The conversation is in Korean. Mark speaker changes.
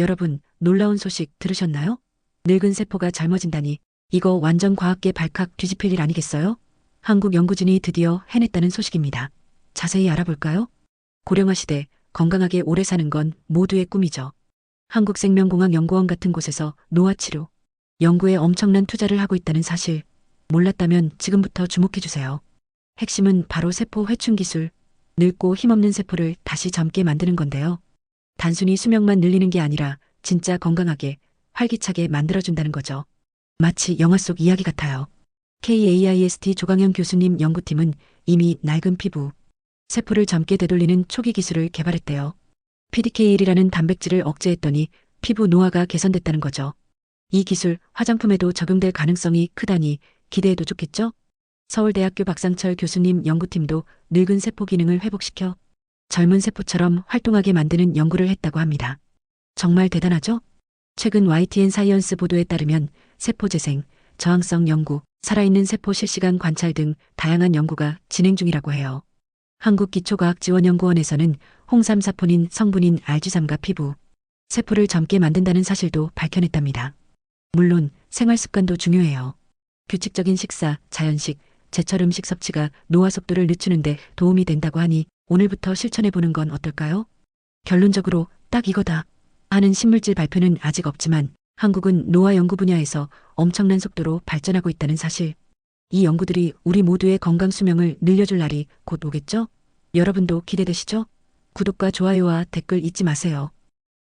Speaker 1: 여러분, 놀라운 소식 들으셨나요? 늙은 세포가 젊어진다니 이거 완전 과학계 발칵 뒤집힐 일 아니겠어요? 한국 연구진이 드디어 해냈다는 소식입니다. 자세히 알아볼까요? 고령화 시대 건강하게 오래 사는 건 모두의 꿈이죠. 한국생명공학 연구원 같은 곳에서 노화 치료, 연구에 엄청난 투자를 하고 있다는 사실 몰랐다면 지금부터 주목해 주세요. 핵심은 바로 세포 회충 기술, 늙고 힘없는 세포를 다시 젊게 만드는 건데요. 단순히 수명만 늘리는 게 아니라 진짜 건강하게 활기차게 만들어준다는 거죠. 마치 영화 속 이야기 같아요. KAIST 조강현 교수님 연구팀은 이미 낡은 피부, 세포를 젊게 되돌리는 초기 기술을 개발했대요. PDK1이라는 단백질을 억제했더니 피부 노화가 개선됐다는 거죠. 이 기술 화장품에도 적용될 가능성이 크다니 기대해도 좋겠죠? 서울대학교 박상철 교수님 연구팀도 늙은 세포 기능을 회복시켜 젊은 세포처럼 활동하게 만드는 연구를 했다고 합니다. 정말 대단하죠? 최근 YTN 사이언스 보도에 따르면 세포 재생, 저항성 연구, 살아있는 세포 실시간 관찰 등 다양한 연구가 진행 중이라고 해요. 한국기초과학지원연구원에서는 홍삼 사포닌 성분인 알지삼과 피부, 세포를 젊게 만든다는 사실도 밝혀냈답니다. 물론 생활 습관도 중요해요. 규칙적인 식사, 자연식, 제철 음식 섭취가 노화 속도를 늦추는데 도움이 된다고 하니 오늘부터 실천해보는 건 어떨까요? 결론적으로 딱 이거다 하는 신물질 발표는 아직 없지만 한국은 노화 연구 분야에서 엄청난 속도로 발전하고 있다는 사실. 이 연구들이 우리 모두의 건강 수명을 늘려줄 날이 곧 오겠죠? 여러분도 기대되시죠? 구독과 좋아요와 댓글 잊지 마세요.